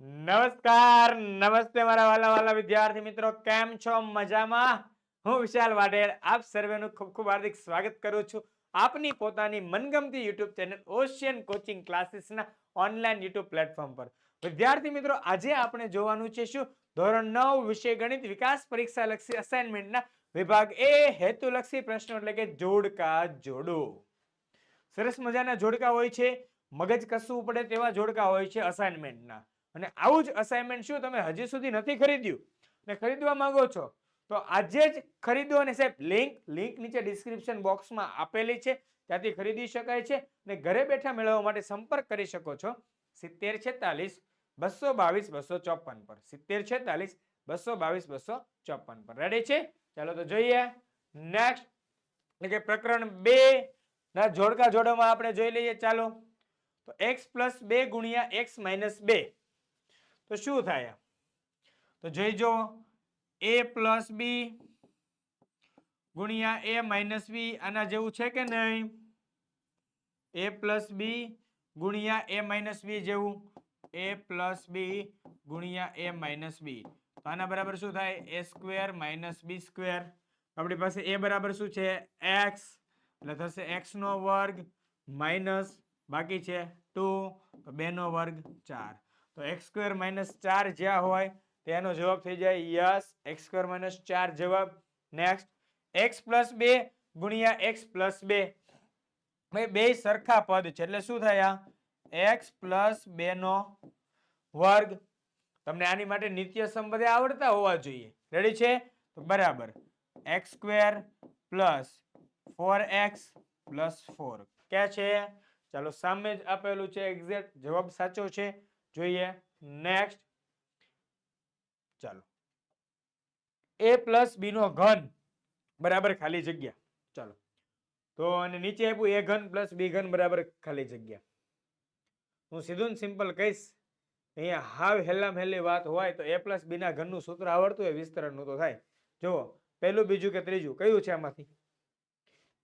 નમસ્કાર, નમસ્તે મારા વાલા વાલા વિદ્યાર્થી મિત્રો, કેમ છો? મજામાં? હું વિશાલ વાઢેર, આપ સર્વેનું ખૂબ ખૂબ હાર્દિક સ્વાગત કરું છું. આપની પોતાની મનગમતી યુટ્યુબ ચેનલ ઓશિયન કોચિંગ ક્લાસીસના ઓનલાઈન યુટ્યુબ પ્લેટફોર્મ પર. વિદ્યાર્થી મિત્રો, આજે આપણે જોવાનું છે શું? ધોરણ નવ વિષય ગણિત વિકાસ પરીક્ષા લક્ષી અસાઇનમેન્ટના વિભાગ એ હેતુલક્ષી પ્રશ્નો એટલે કે જોડકા જોડો. સરસ મજાના જોડકા હોય છે. મગજ કસવું પડે તેવા જોડકા હોય છે અસાઇનમેન્ટના અને આવું જ અસાઇનમેન્ટ શું તમે હજી સુધી નથી ખરીદ્યું? ને ખરીદવા માંગો છો? તો આજે જ ખરીદો અને સાહેબ લિંક લિંક નીચે ડિસ્ક્રિપ્શન બોક્સમાં આપેલી છે. ત્યાંથી ખરીદી શકાય છે ને ઘરે બેઠા મેળવવા માટે સંપર્ક કરી શકો છો. સિત્તેર છેતાલીસ બસો બાવીસ બસો ચોપન પર. સિત્તેર છેતાલીસ બસો બાવીસ બસો ચોપન પર. રેડી છે? ચાલો તો જોઈએ. નેક્સ્ટ એટલે કે પ્રકરણ બે ના જોડકા જોડોમાં આપણે જોઈ લઈએ. ચાલો. તો એક્સ પ્લસ બે ગુણ્યા એક્સ માઇનસ બે. તો શું થાય તો જોઈ જો એ પ્લસ બી ગુણ્યા એ માઇનસ બી આના જેવું છે કે નહીં? એ પ્લસ બી ગુણ્યા એ માઇનસ બી જેવું. એ પ્લસ બી ગુણ્યા એ માઇનસ બી તો આના બરાબર શું થાય? A square minus B square આપણી પાસે એ બરાબર શું છે? એક્સ એટલે થશે એક્સનો વર્ગ માઇનસ બાકી છે ટુ તો બેનો વર્ગ ચાર. તો એક્સ સ્ક્વેર માઇનસ ચાર જ્યાં હોય તેનો જવાબ થઈ જાય યસ. એક્સ સ્ક્વેર માઇનસ ચાર જવાબ નેક્સ્ટ. એક્સ પ્લસ બે ગુણ્યા એક્સ પ્લસ બે. ભાઈ બે સરખા પદ છે, એટલે શું થાય એક્સ પ્લસ બે નો વર્ગ. તમને આની માટે નિત્ય સંબંધે આવડતા હોવા જોઈએ. રેડી છે? તો બરાબર. X square plus four X plus four. ક્યાં છે? ચાલો સામે જ આપેલું છે એક્ઝેક્ટ જવાબ સાચો છે. જોઈએ. નેક્સ્ટ ચાલો. એ પ્લસ બી નો ઘન. બરાબર ખાલી જગ્યા. ચાલો. તો અને નીચે આપ્યું એ ઘન પ્લસ બી ઘન બરાબર ખાલી જગ્યા. હું સીધું સિમ્પલ કહીશ. અહીંયા હાવ હેલામ હેલી વાત હોય તો એ પ્લસ બી ના ઘનનું સૂત્ર આવડતું હોય, વિસ્તરણનું તો થાય. જુઓ, પહેલું, બીજું કે ત્રીજું, કયું છે આમાંથી?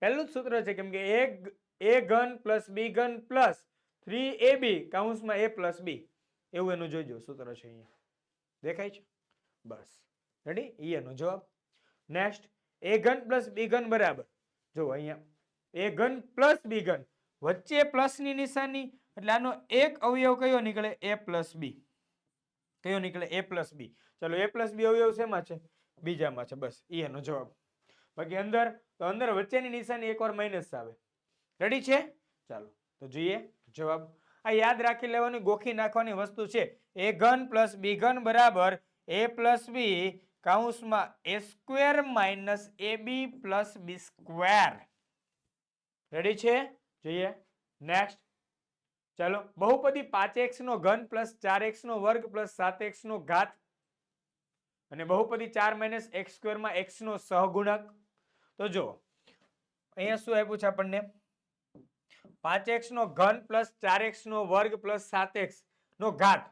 પહેલું જ સૂત્ર છે કેમ કે એ એ ઘન પ્લસ બી ઘન પ્લસ થ્રી એ બી કાઉન્સમાં એ પ્લસ બી એવું એનું જોઈજો સૂત્ર છે અહીંયા? દેખાય છે? બસ. રેડી ઈ એનો જવાબ. નેક્સ્ટ એ ઘન પ્લસ બી ઘન બરાબર. જો અહીંયા. એ ઘન પ્લસ બી ઘન. વચ્ચે પ્લસની નિશાની, એટલે આનો એક અવયવ કયો નીકળે? એ પ્લસ બી કયો નીકળે? એ પ્લસ બી ચલો એ પ્લસ બી અવયવ શેમાં છે? બીજામાં છે. બસ, ઈ એનો જવાબ. બાકી અંદર, તો અંદર વચ્ચેની નિશાની એકવાર માઇનસ આવે. રેડી છે? ચાલો, તો જોઈએ જવાબ. આ યાદ રાખી લેવાની ગોખી નાખવાની વસ્તુ છે. એ ઘન પ્લસ બી ઘન બરાબર A plus B કાઉન્સમાં A square minus A B plus B square. Ready છે? જોઈએ. નેક્સ્ટ ચાલો, બહુપદી પાંચ એક્સ નો ઘન પ્લસ ચાર એક્સ નો વર્ગ પ્લસ સાત એક્સ નો ઘાત. અને બહુપદી ચાર માઇનસ એક્સ સ્ક્વેરમાં એક્સ નો સહગુણક. તો જો અહીંયા શું આપ્યું છે આપણને? પાંચ એક્સ નો ઘન પ્લસ ચાર એક્સ નો વર્ગ પ્લસ સાત એક્સ નો ઘાત.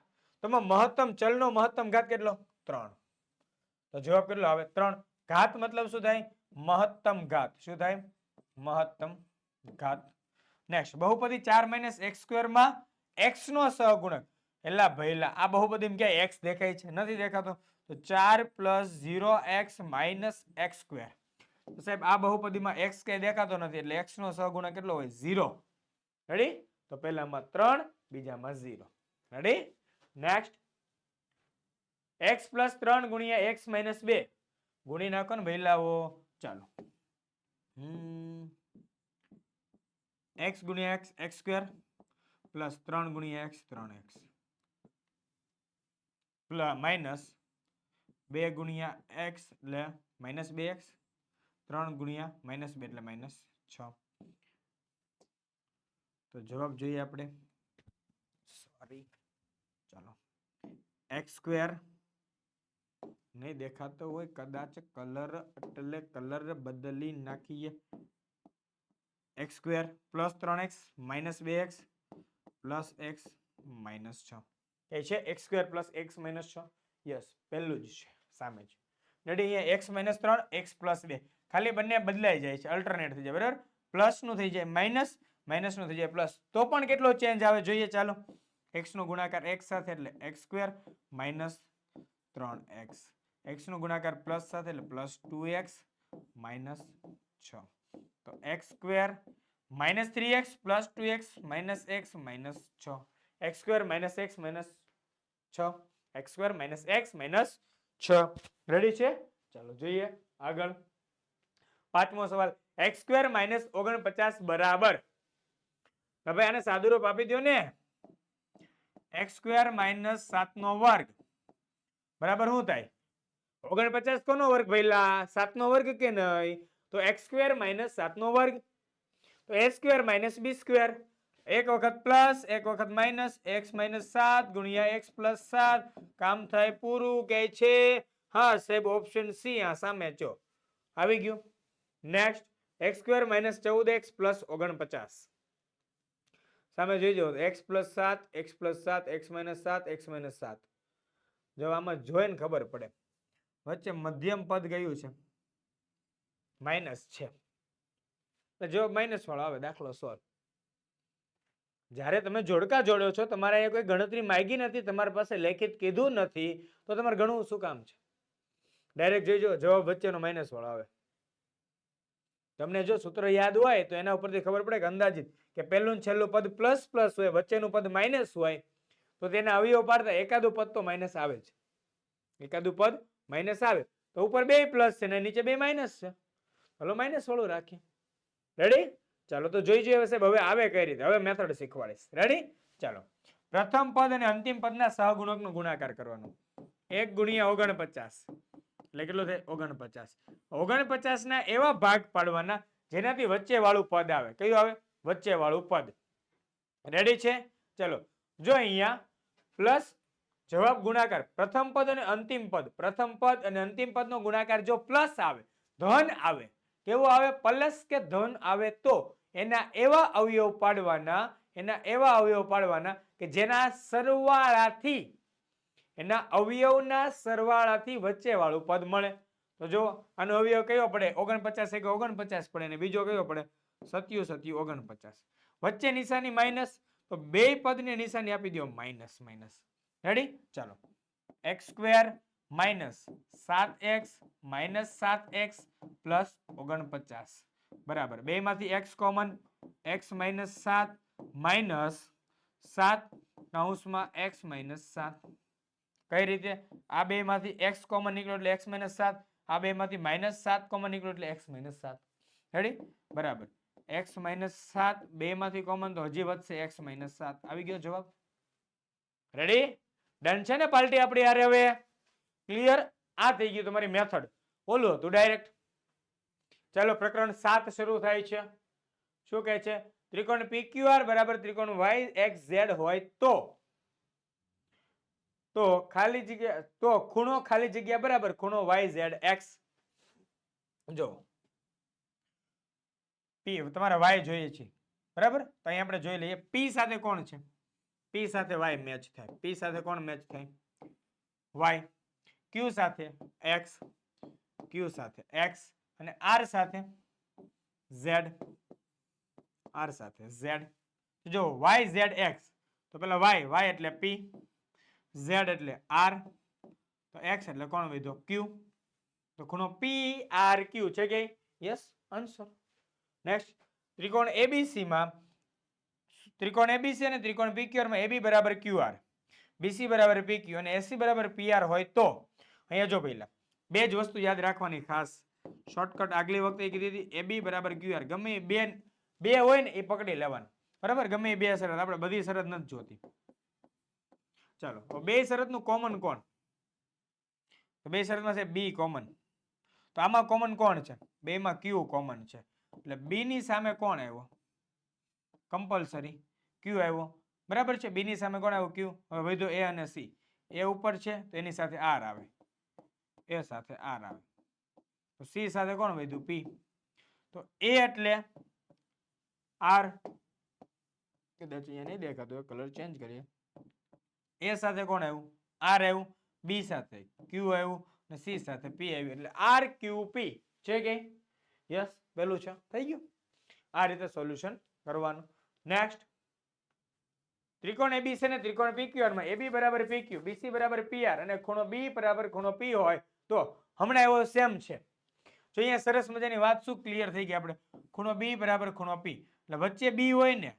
તમે મહત્તમ ચલનો મહત્તમ ઘાત કેટલો? ત્રણ. તો જવાબ કેટલો આવે? ત્રણ. ઘાત મતલબ શું થાય? મહત્તમ ઘાત. શું થાય? મહત્તમ ઘાત. નેક્સ્ટ બહુપદી ચાર માઇનસ એક્સ સ્ક્વેરમાં એક્સનો સહગુણક. એલા ભૈલા, આ બહુપદી ક્યાંય એક્સ દેખાય છે? નથી દેખાતો. તો ચાર plus zero X minus X square. સાહેબ, આ બહુપદીમાં એક્સ ક્યાંય દેખાતો નથી, એટલે એક્સ નો સહગુણક કેટલો હોય? ઝીરો. રેડી તો પહેલામાં ત્રણ બીજામાં zero ready next X plus ત્રણ ગુણ્યા એક્સ માઇનસ બે ગુણી નાખો ને ભઈલાઓ ચાલો હમ એક્સ ગુણ્યા એક્સ એક્સ સ્ક્વેર પ્લસ ત્રણ ગુણ્યા એક્સ ત્રણ એક્સ માઇનસ બે ગુણ્યા એક્સ એટલે માઇનસ બે એક્સ ત્રણ ગુણ્યા માઇનસ બે એટલે માઇનસ છ તો જવાબ જોઈએ આપણે. સોરી ચાલો. એક્સ સ્ક્વેર નહીં દેખાતો હોય, કદાચ કલર એટલે કલર બદલી નાખીએ. એક્સ સ્ક્વેર પ્લસ ત્રણ એક્સ માઇનસ બે એક્સ પ્લસ એક્સ માઇનસ છ. એ છે X square plus X minus છ. યસ પહેલું જ છે, સામે જ. રેડી અહીંયા એક્સ માઇનસ ત્રણ એક્સ પ્લસ બે. ખાલી બંને બદલાઈ જાય છે અલ્ટરનેટ થઈ જાય, બરાબર? પ્લસનું થઈ જાય માઇનસ માઇનસનું થઈ જાય પ્લસ. તો પણ કેટલો ચેન્જ આવે? જોઈએ, ચાલો. એક્સ નો ગુણાકાર એક્સ સાથે એટલે એક્સ સ્ક્વેર માઇનસ ત્રણ એક્સ એક્સ નો ગુણાકાર પ્લસ સાથે એટલે પ્લસ ટુ એક્સ માઇનસ છ. તો X square minus three X plus two X minus X minus છ. X square minus X minus છ. X square minus X minus છ. રેડી છે? ચાલો જોઈએ આગળ. પાંચમો સવાલ. એક્સ સ્ક્વેર માઇનસ ઓગણપચાસ બરાબર. હવે આને સાદુરૂપ આપી દો ને. એક્સ સ્ક્વેર માઇનસ સાતનો વર્ગ. બરાબર શું થાય? ઓગણપચાસ કોનો વર્ગ ભઈલા? સાતનો વર્ગ કે નહીં તો એક્સ સ્ક્વેર માઇનસ સાતનો વર્ગ. તો A square minus B square એક વખત પ્લસ એક વખત માઇનસ એક્સ માઇનસ સાત ગુણ્યા એક્સ પ્લસ સાત. કામ થાય પૂરું કે છે? હા, સાહેબ ઓપ્શન સી આ સામે જો આવી ગયું. નેક્સ્ટ એક્સ સ્ક્વેર માઇનસ ચૌદ એક્સ પ્લસ ઓગણપચાસ. સામે જોઈજો એક્સ પ્લસ સાત એક્સ પ્લસ સાત એક્સ માઇનસ સાત એક્સ માઇનસ સાત. જો આમાં જોઈને ખબર પડે. વચ્ચે મધ્યમ પદ ગયું છે. માઇનસ છે. જો માઇનસ વાળો આવે, દાખલો સોલ્વ. જ્યારે તમે જોડકા જોડો છો, તમારે અહીંયા કોઈ ગણતરી માંગી નથી, તમારી પાસે લેખિત કીધું નથી, તો તમારે ઘણું શું કામ છે? ડાયરેક્ટ જોઈજો જવાબ વચ્ચેનો માઇનસ વાળો આવે. તમને જો સૂત્ર યાદ હોય, તો એના ઉપરથી ખબર પડે કે અંદાજિત કે પહેલું છેલ્લું પદ પ્લસ પ્લસ હોય, વચ્ચેનું પદ માઇનસ હોય, તો તેના અવયવ પાડતા એકાદું પદ તો માઇનસ આવે છે એકાદું પદ માઇનસ આવે. તો ઉપર બે પ્લસ છે ને નીચે બે માઇનસ છે. હલો માઇનસ વાળું રાખીએ. રેડી ચાલો તો જોઈ જોઈએ સાહેબ હવે આવે કઈ રીતે? હવે મેથડ શીખવાડીશ. રેડી ચાલો. પ્રથમ પદ અને અંતિમ પદના સહગુણકનો ગુણાકાર કરવાનો. એક ગુણ્યા ઓગણપચાસ. એટલે કેટલું થાય? ઓગણપચાસ. ઓગણપચાસ ના એવા ભાગ પાડવાના જેનાથી વચ્ચે વાળું પદ આવે. કયું આવે? વચ્ચે વાળું પદ. રેડી છે? ચલો, જો અહીંયા પ્લસ જવાબ ગુણાકાર, પ્રથમ પદ અને અંતિમ પદ, પ્રથમ પદ અને અંતિમ પદનો ગુણાકાર જો પ્લસ આવે, ધન આવે, કેવું આવે? પ્લસ કે ધન આવે તો એના એવા અવયવ પાડવાના, એના એવા અવયવ પાડવાના કે જેના સરવાળાથી, એના અવયવના સરવાળાથી વચ્ચે વાળું પદ મળે. તો જો આનો અવયવ કયો પડે? ઓગણપચાસ એક, ઓગણપચાસ પડે અને બીજો કયો પડે? સત્યુ સત્યુ ઓગણપચાસ. વચ્ચે નિશાની માઇનસ તો બે પદની નિશાની આપી દો માઇનસ માઇનસ રેડી ચાલો. એક્સ સ્ક્વેર માઇનસ સાત એક્સ માઇનસ સાત એક્સ પ્લસ ઓગણપચાસ. બરાબર. બે માંથી એક્સ કોમન એક્સ માઇનસ સાત માઇનસ સાત કૌંસમાં એક્સ માઇનસ સાત. કઈ રીતે? આ બે માંથી એક્સ કોમન નીકળ્યો એટલે એક્સ માઇનસ સાત, આ બે માંથી માઇનસ સાત કોમન નીકળ્યો એટલે એક્સ માઇનસ સાત. રેડી બરાબર. એક્સ માઇનસ સાત, બે માંથી કોમન તો હજી વધશે એક્સ માઇનસ સાત. આવી ગયો જવાબ? રેડી ડન છે ને પાર્ટી આપણી આરે હવે? ક્લિયર આ થઈ ગયું તમારી મેથડ ઓલું હતું ડાયરેક્ટ ચાલો પ્રકરણ સાત શરૂ થાય છે. શું કહે છે? ત્રિકોણ PQR બરાબર ત્રિકોણ વાય એક્સ ઝેડ હોય તો? તો ખાલી જગ્યા, તો ખૂણો ખાલી જગ્યા બરાબર ખૂણો વાય ઝેડ એક્સ જો પી તમારે વાય જોઈએ છે. બરાબર? તો અહીં આપણે જોઈ લઈએ પી સાથે કોણ છે? પી સાથે વાય મેચ થાય. પી સાથે કોણ મેચ થાય? વાય ક્યુ સાથે એક્સ ક્યુ સાથે એક્સ અને આર સાથે ઝેડ આર સાથે ઝેડ જો વાય ઝેડ એક્સ તો પેલા વાય વાય એટલે પી ઝેડ એટલે આર તો એક્સ એટલે કોણ વધ્યો? ક્યુ તો ખૂણો પી આર ક્યુ છે કે? યસ આન્સર નેક્સ્ટ ત્રિકોણ એબીસીમાં ત્રિકોણ એબીસી અને ત્રિકોણ પીક્યુઆરમાં એબી બરાબર ક્યુઆર બીસી બરાબર પીક્યુ અને એસી બરાબર પીઆર હોય તો, અહીંયા જો પહેલા, બે જ વસ્તુ યાદ રાખવાની ખાસ. શોર્ટકટ આગલી વખતે કીધી હતી એબી બરાબર ક્યુઆર ગમે બે બે હોય ને એ પકડી લેવાનું. બરાબર? ગમે બે શરત, આપણે બધી શરત નથી જોતી. ચાલો બે શરતનું કોમન કોણ? તો બે શરતમાં છે બી કોમન તો આમાં કોમન કોણ છે? બેમાં ક્યુ કોમન છે. એટલે બી ની સામે કોણ આવ્યો? કમ્પલસરી ક્યુ આવ્યો. બરાબર છે? બી ની સામે કોણ આવ્યો? ક્યુ હવે વધુ એ અને સી એ ઉપર છે, તો એની સાથે આર આવે. એ સાથે આર આવે. તો સી સાથે કોણ વધ્યું? પી તો એ એટલે આર કદાચ અહીંયા નહીં દેખાતો કલર ચેન્જ કરીએ. એ સાથે કોણ આવ્યું? આર આવ્યું. બી સાથે. ક્યુ આવ્યું અને સી સાથે પી આવ્યું. એટલે આર ક્યુ પી છે કે યસ પેલું છે? થઈ ગયું? આ રીતે સોલ્યુશન કરવાનું. નેક્સ્ટ ત્રિકોણ એબીસી અને ત્રિકોણ પીક્યુઆરમાં. એબી બરાબર પીક્યુ બીસી બરાબર પીઆર અને ખૂણો બી બરાબર ખૂણો પી હોય તો હમણાં એવો સેમ છે. જો અહીંયા સરસ મજાની વાત શું ક્લિયર થઈ ગઈ આપણે? ખૂણો બી બરાબર ખૂણો પી એટલે વચ્ચે બી હોય ને,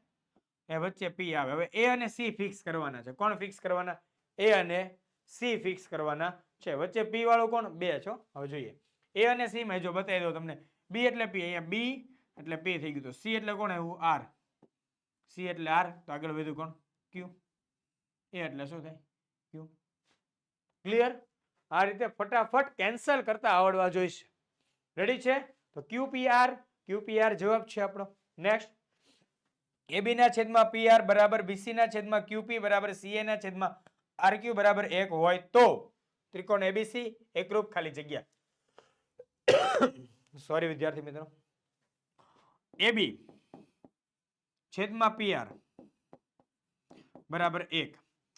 એ વચ્ચે પી આવે. હવે એ અને સી ફિક્સ કરવાના છે. કોણ ફિક્સ કરવાના? એ અને સી ફિક્સ કરવાના છે. વચ્ચે પી વાળો કોણ? બે છો હવે જોઈએ. એ અને સી મેં જો બતાવી દઉં તમને. બી એટલે પી, અહીંયા બી એટલે પી થઈ ગયું તો સી એટલે કોણ આવ્યું? આર. સી એટલે આર. તો આગળ વધ્યું કોણ? ક્યુ. એ એટલે શું થાય? ક્યુ. ક્લિયર? આ રીતે ફટાફટ કેન્સલ કરતા આવડવા જોઈશ. રેડી છે? તો ક્યુપીઆર ક્યુપીઆર જવાબ છે આપણો. નેક્સ્ટ. એબી ના છેદમાં પીઆર બરાબર બીસી ના છેદમાં ક્યુપી બરાબર સીએ ના છેદમાં આરક્યુ બરાબર એક હોય તો. ત્રિકોણ એબીસી એકરૂપ ખાલી જગ્યા. સોરી વિદ્યાર્થી મિત્રો. એબી છેદમાં પીઆર બરાબર એક.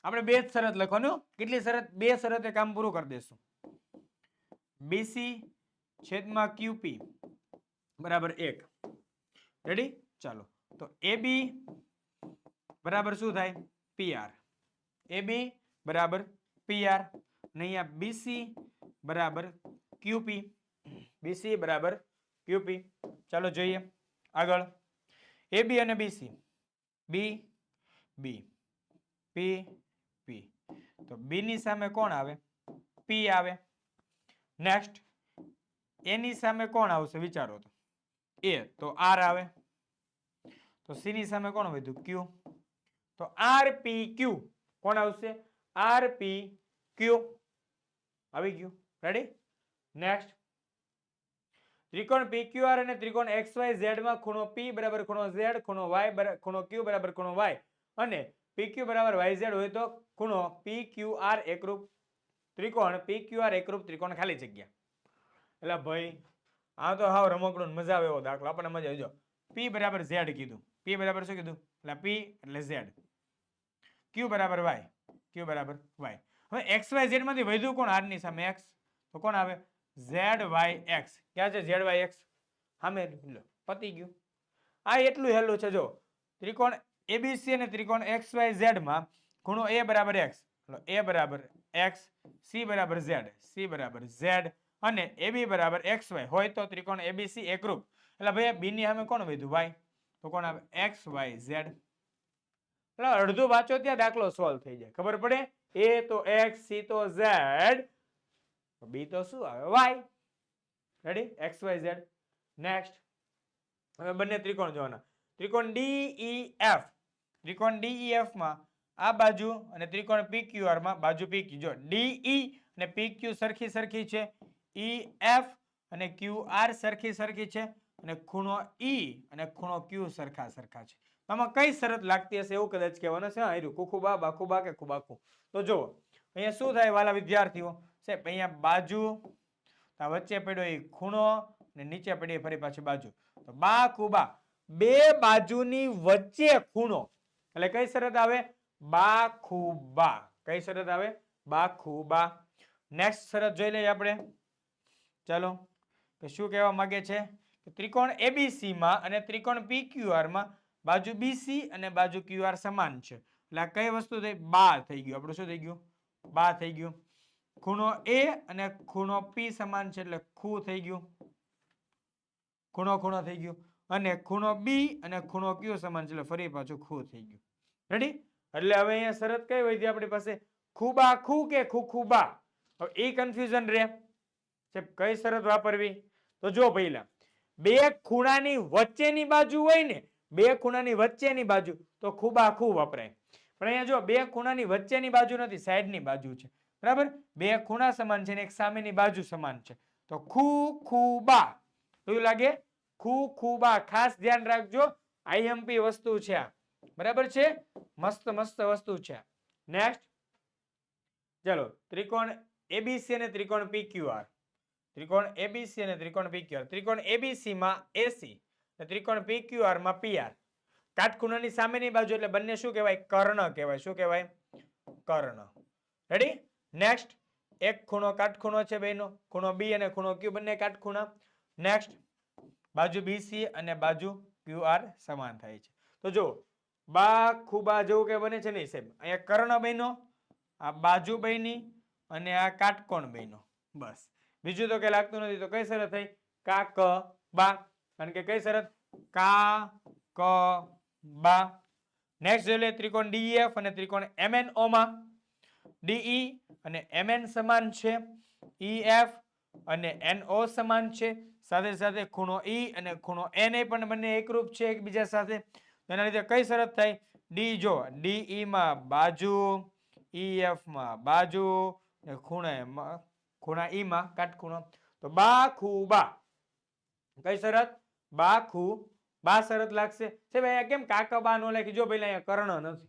આપણે બે જ શરત લખવાનું કેટલી શરત? બે શરતે કામ પૂરું કરી દેશું. બીસી છેદમાં ક્યુપી બરાબર એક. રેડી ચાલો. તો એ બી બરાબર શું થાય? પીઆર એ બી બરાબર પીઆર અને અહીંયા બીસી બરાબર ક્યુપી બીસી બરાબર ક્યુપી. ચાલો જોઈએ. આગળ. એ બી અને બીસી બી બી, પી પી. તો બીની સામે કોણ આવે? પી આવે. નેક્સ્ટ એની સામે કોણ આવશે? વિચારો તો. એ. તો આર આવે. તો સી ની સામે કોણ વધ્યું? ક્યુ. તો આર પી ક્યુ. કોણ આવશે? R P Q. આવી ગયું. રેડી નેક્સ્ટ ત્રિકોણ PQR અને ત્રિકોણ XYZ માં ખૂણો P બરાબર ખૂણો Z, ખૂણો Y ખૂણો Q બરાબર ખૂણો Y. અને PQ બરાબર YZ હોય તો ખૂણો PQR એકરૂપ ત્રિકોણ PQR એકરૂપ ત્રિકોણ ખાલી જગ્યા. એટલે ભાઈ, આ તો હાવ રમકડું મજા આવે એવો દાખલો. આપણને મજા આવી જો P બરાબર Z કીધું. P બરાબર શું કીધું? એટલે P એટલે Z. Q બરાબર Y. Q બરાબર Y. હવે XYZ માંથી વધ્યું કોણ R ની સામે? X. તો કોણ આવે? Z Y X. ક્યાં છે ઝેડ વાય એક્સ સામે લો, પતી ગયું. આ એટલું હેલું છે, જો. ત્રિકોણ એબીસી અને ત્રિકોણ એક્સ વાય ઝેડમાં ખૂણો એ બરાબર એક્સ. એ બરાબર એક્સ, સી બરાબર ઝેડ, સી બરાબર ઝેડ અને એબી બરાબર એક્સ વાય હોય તો ત્રિકોણ એબીસી એકરૂપ. એટલે ભાઈ બીની સામે કોણ વધ્યું વાય તો કોણ આવે? X Y Z. એટલે અડધું વાંચો, ત્યાં દાખલો સોલ્વ થઈ જાય. ખબર પડે? એ તો એક્સ, સી તો ઝેડ બી તો શું આવે? Y. Ready X Y Z next હવે બંને ત્રિકોણ જોવાના. ત્રિકોણ ડીઈ એફ ત્રિકોણ ડીઈ માં આ બાજુ અને ત્રિકોણ PQR માં બાજુ PQ જો ડીઈ અને પીક્યુ સરખી સરખી છે. ઈ એફ અને ક્યુઆર સરખી સરખી છે અને ખૂણો ઈ અને ખૂણો ક્યુ સરખા સરખા છે. આમાં કઈ શરત લાગતી હશે એવું કદાચ કહેવાનું છે? હાર્યું કુકુબા બાકુબા કે કુબાકુ તો જુઓ. અહીંયા શું થાય વાલા વિદ્યાર્થીઓ? સાહેબ, અહીંયા બાજુ આ વચ્ચે પડ્યો એ ખૂણો ને નીચે પડી ફરી પાછી બાજુ. તો બા કુબા બે બાજુની વચ્ચે ખૂણો. એટલે કઈ શરત આવે? બા ખૂબા કઈ શરત આવે? બા ખૂબા નેક્સ્ટ શરત જોઈ લઈએ આપણે. ચાલો. કે શું કહેવા માંગે છે? કે ત્રિકોણ એબીસી માં અને ત્રિકોણ પી માં બાજુ બીસી અને બાજુ ક્યુઆર સમાન છે. એટલે આ કઈ વસ્તુ થઈ? બા થઈ ગયું. આપણું શું થઈ ગયું? બા થઈ ગયું. ખૂણો એ અને ખૂણો પી સમાન છે એટલે ખૂ થઈ ગયું. ખૂણો ખૂણો થઈ ગયું. અને ખૂણો બી અને ખૂણો ક્યુ સમાન છે એટલે ફરી પાછું ખૂ થઈ ગયું. રેડી એટલે હવે અહીંયા શરત કઈ હોય આપણી પાસે? ખૂબા ખૂ કે ખૂખુબા? હવે એ કન્ફ્યુઝન રહે. કઈ શરત વાપરવી? તો જો પહેલા, બે ખૂણાની વચ્ચેની બાજુ હોય ને, બે ખૂણાની વચ્ચેની બાજુ, તો ખૂબા ખૂ વપરાય. પણ અહીંયા જો બે ખૂણાની વચ્ચેની બાજુ નથી, સાઈડની બાજુ છે. બરાબર? બે ખૂણા સમાન છે ને એક સામેની બાજુ સમાન છે. તો ખૂ ખૂબા કયું લાગે? ખૂ ખૂબા ખાસ ધ્યાન રાખજો. આઈએમપી વસ્તુ છે આ. બરાબર છે? મસ્ત મસ્ત વસ્તુ છે નેક્સ્ટ ચલો, ત્રિકોણ એબીસી અને ત્રિકોણ પીક્યુઆર ત્રિકોણ એબીસી અને ત્રિકોણ પીક્યુઆર ત્રિકોણ એબીસી માં એસી અને ત્રિકોણ પીક્યુઆરમાં પીઆર કાટખૂણાની સામેની બાજુ એટલે બંને શું કહેવાય? કર્ણ કહેવાય. શું કહેવાય? કર્ણ. રેડી નેક્સ્ટ એક ખૂણો કાટખૂણો છે બેનો. ખૂણો બી અને ખૂણો ક્યુ બંને કાટખૂણા. નેક્સ્ટ બાજુ બીસી અને બાજુ ક્યુઆર સમાન થાય છે. તો જો બા ખૂબા જેવું કે બને છે નહીં સાહેબ. અહીંયા કર્ણ બહેનો આ બાજુ બહેની અને આ કાટકોણ બહેનો બસ. બીજું તો કઈ લાગતું નથી, તો કઈ શરત થઈ? કા ક બા. કારણ કે કઈ શરત? કા ક બા. નેક્સ્ટ જોઈ લે, ત્રિકોણ ડીએફ અને ત્રિકોણ એમએનઓમાં ડીઈ અને MN સમાન છે. EF અને NO સમાન છે. સાથે સાથે ખૂણો E અને ખૂણો NA પણ બંને એકરૂપ છે એકબીજા સાથે. તેના લીધે કઈ શરત થાય? ડી જો ડીઈ માં બાજુ EF માં બાજુ ને ખૂણા ખૂણા ઈ માં કાટખૂણો. તો બા ખૂ બા કઈ શરત? બા ખૂ બા શરત લાગશે. છે ભાઈ કેમ કાકા બા નો લખી જો પેલા અહીંયા કર્ણ નથી?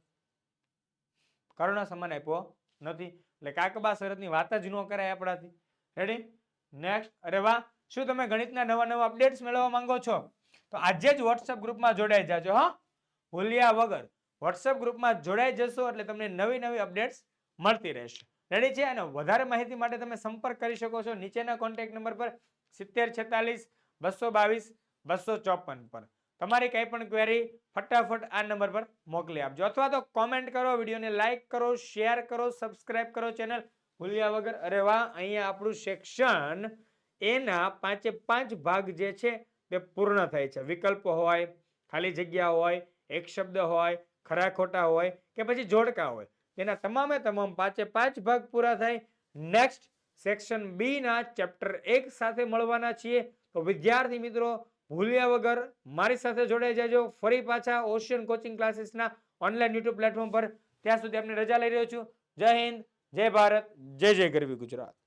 કર્ણ સમાન આપ્યો. નથી. એટલે કાકબા શરતની વાત જ ન કરાય આપણાથી. રેડી નેક્સ્ટ અરે વાહ! શું તમે ગણિતના નવા નવા અપડેટ્સ મેળવવા માંગો છો? તો આજે જ વોટ્સએપ ગ્રુપમાં જોડાઈ જાજો, હા. ભૂલ્યા વગર. વોટ્સએપ ગ્રુપમાં જોડાઈ જશો એટલે તમને નવી નવી અપડેટ્સ મળતી રહેશે. રેડી છે? અને વધારે માહિતી માટે તમે સંપર્ક કરી શકો છો નીચેના કોન્ટેક્ટ નંબર પર સિત્તેર છેતાલીસ, બસો બાવીસ, બસો ચોપન પર. તમારી કંઈ પણ ક્વેરી ફટાફટ આ નંબર પર મોકલી આપજો. અથવા તો કોમેન્ટ કરો, વિડીયોને લાઈક કરો શેર કરો સબસ્ક્રાઇબ કરો ચેનલ ભૂલ્યા વગર, અરે વાહ, અહીંયા આપણું સેક્શન એના પાંચે પાંચ ભાગ જે છે તે પૂર્ણ થાય છે. વિકલ્પો હોય, ખાલી જગ્યા હોય, એક શબ્દ હોય, ખરા ખોટા હોય કે પછી જોડકા હોય. તેના તમામે તમામ પાંચે પાંચ ભાગ પૂરા થાય. નેક્સ્ટ સેક્શન બીના ચેપ્ટર એક સાથે મળવાના છીએ. તો વિદ્યાર્થી મિત્રો ભૂલ્યા વગર મારી સાથે જોડાઈ જાજો. ફરી પાછા ઓશિયન કોચિંગ ક્લાસીસના ઓનલાઈન યુટ્યુબ પ્લેટફોર્મ પર. ત્યાં સુધી આપણે રજા લઈ રહ્યો છું. જય હિન્દ, જય ભારત, જય જય ગરવી ગુજરાત.